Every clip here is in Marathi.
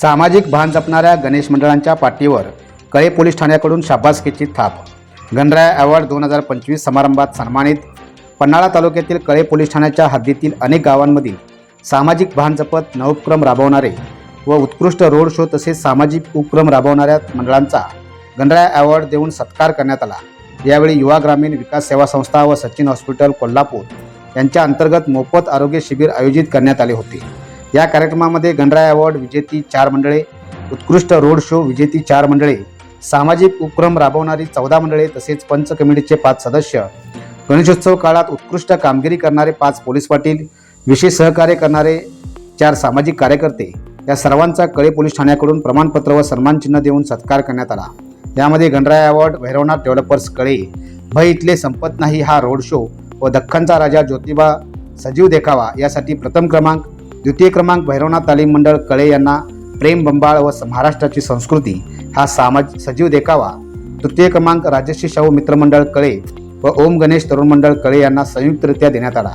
सामाजिक भान जपणाऱ्या गणेश मंडळांच्या पाठीवर कळे पोलीस ठाण्याकडून शाबासकीची थाप. गणराय अवॉर्ड दोन हजार पंचवीस समारंभात सन्मानित पन्हाळा तालुक्यातील कळे पोलीस ठाण्याच्या हद्दीतील अनेक गावांमधील सामाजिक भान जपत नवोपक्रम राबवणारे व उत्कृष्ट रोड शो तसेच सामाजिक उपक्रम राबवणाऱ्या मंडळांचा गणराय अवॉर्ड देऊन सत्कार करण्यात आला. यावेळी युवा ग्रामीण विकास सेवा संस्था व सचिन हॉस्पिटल कोल्हापूर यांच्या अंतर्गत मोफत आरोग्य शिबिर आयोजित करण्यात आले होते. या कार्यक्रमामध्ये गणराय अवॉर्ड विजेती चार मंडळे उत्कृष्ट रोड शो विजेती चार मंडळे सामाजिक उपक्रम राबवणारी चौदा मंडळे तसेच पंच कमिटीचे पाच सदस्य. गणेशोत्सव काळात उत्कृष्ट कामगिरी करणारे पाच पोलीस पाटील विशेष सहकार्य करणारे चार सामाजिक कार्यकर्ते या सर्वांचा कळे पोलीस ठाण्याकडून प्रमाणपत्र व सन्मानचिन्ह देऊन सत्कार करण्यात आला. यामध्ये गणराय अवॉर्ड भैरवनाथ डेव्हलपर्स कळे भय इथले संपत नाही हा रोड शो व दख्खनचा राजा ज्योतिबा सजीव देखावा यासाठी प्रथम क्रमांक द्वितीय क्रमांक भैरवनाथ तालीम मंडळ कळे यांना प्रेम बंबाळ व महाराष्ट्राची संस्कृती हा सामाज सजीव देखावा. तृतीय क्रमांक राजश्री शाहू मित्रमंडळ कळे व ओम गणेश तरुण मंडळ कळे यांना संयुक्तरित्या देण्यात आला.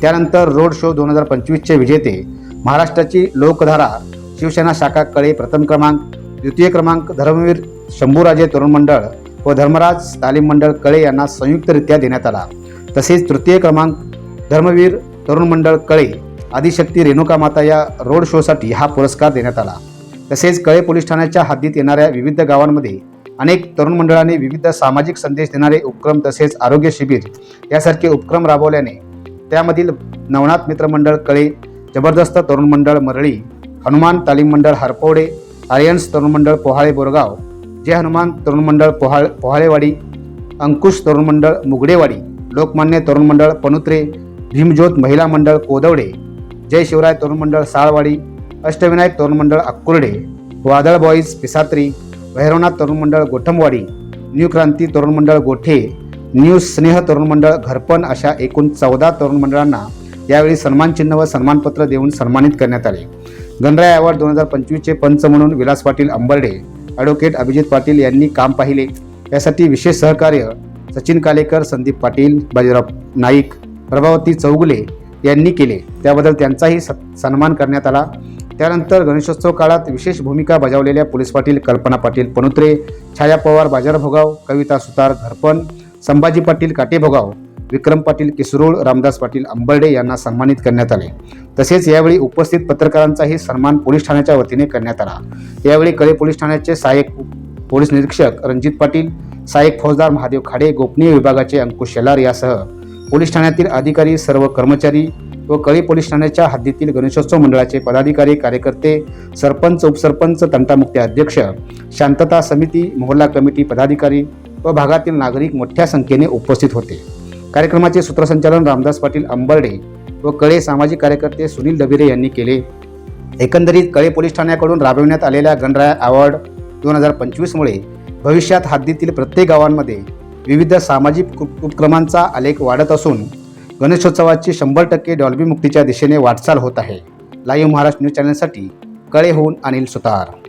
त्यानंतर रोड शो दोन हजार पंचवीसचे विजेते महाराष्ट्राची लोकधारा शिवसेना शाखा कळे प्रथम क्रमांक द्वितीय क्रमांक धर्मवीर शंभूराजे तरुण मंडळ व धर्मराज तालीम मंडळ कळे यांना संयुक्तरित्या देण्यात आला. तसेच तृतीय क्रमांक धर्मवीर तरुण मंडळ कळे आदिशक्ती रेणुका माता या रोड शोसाठी हा पुरस्कार देण्यात आला. तसेच कळे पोलीस ठाण्याच्या हद्दीत येणाऱ्या विविध गावांमध्ये अनेक तरुण मंडळांनी विविध सामाजिक संदेश देणारे उपक्रम तसेच आरोग्य शिबिर यासारखे उपक्रम राबवल्याने त्यामधील नवनाथ मित्रमंडळ कळे जबरदस्त तरुण मंडळ मरळी हनुमान तालीम मंडळ हरपवडे आर्यन्स तरुण मंडळ पोहाळे बोरगाव जय हनुमान तरुण मंडळ पोहाळ पोहाळेवाडी अंकुश तरुण मंडळ मुगडेवाडी लोकमान्य तरुण मंडळ पनुत्रे भीमज्योत महिला मंडळ कोदवडे जय शिवराय तरुण मंडळ साळवाडी अष्टविनायक तरुण मंडळ अक्कुर्डे वादळ बॉईज पिसात्री भैरवनाथ तरुण मंडळ गोठमवाडी न्यू क्रांती तरुण मंडळ गोठे न्यू स्नेह तरुण मंडळ घरपण अशा एकूण चौदा तरुण मंडळांना यावेळी सन्मानचिन्ह व सन्मानपत्र देऊन सन्मानित करण्यात आले. गणराय अवॉर्ड दोन हजार पंचवीसचे पंच म्हणून विलास पाटील अंबर्डे ॲडव्होकेट अभिजित पाटील यांनी काम पाहिले. यासाठी विशेष सहकार्य सचिन कालेकर संदीप पाटील बाजीराव नाईक प्रभावती चौगुले यांनी केले. त्याबद्दल त्यांचाही सन्मान करण्यात आला. त्यानंतर गणेशोत्सव काळात विशेष भूमिका बजावलेल्या पोलीस पाटील कल्पना पाटील पनुत्रे छाया पवार बाजार भोगाव कविता सुतार घरपण संभाजी पाटील काटेभोगाव विक्रम पाटील किसरूळ रामदास पाटील अंबर्डे यांना सन्मानित करण्यात आले. तसेच यावेळी उपस्थित पत्रकारांचाही सन्मान पोलीस ठाण्याच्या वतीने करण्यात आला. यावेळी कळे पोलीस ठाण्याचे सहाय्यक पोलीस निरीक्षक रणजित पाटील सहाय्यक फौजदार महादेव खाडे गोपनीय विभागाचे अंकुश शेलार यासह पोलीस ठाण्यातील अधिकारी सर्व कर्मचारी व कळी पोलीस ठाण्याच्या हद्दीतील गणेशोत्सव मंडळाचे पदाधिकारी कार्यकर्ते सरपंच उपसरपंच तंटामुक्ती अध्यक्ष शांतता समिती मोहल्ला कमिटी पदाधिकारी व भागातील नागरिक मोठ्या संख्येने उपस्थित होते. कार्यक्रमाचे सूत्रसंचालन रामदास पाटील अंबर्डे व कळे सामाजिक कार्यकर्ते सुनील दबिरे यांनी केले. एकंदरीत कळे पोलीस ठाण्याकडून राबविण्यात आलेल्या गणराया अवॉर्ड दोन हजार पंचवीसमुळे भविष्यात हद्दीतील प्रत्येक गावांमध्ये विविध सामाजिक उपक्रमांचा आलेख वाढत असून गणेशोत्सवाची शंभर टक्के डॉल्बी मुक्तीच्या दिशेने वाटचाल होत आहे. लाईव्ह महाराष्ट्र न्यूज चॅनलसाठी होऊन अनिल सुतार.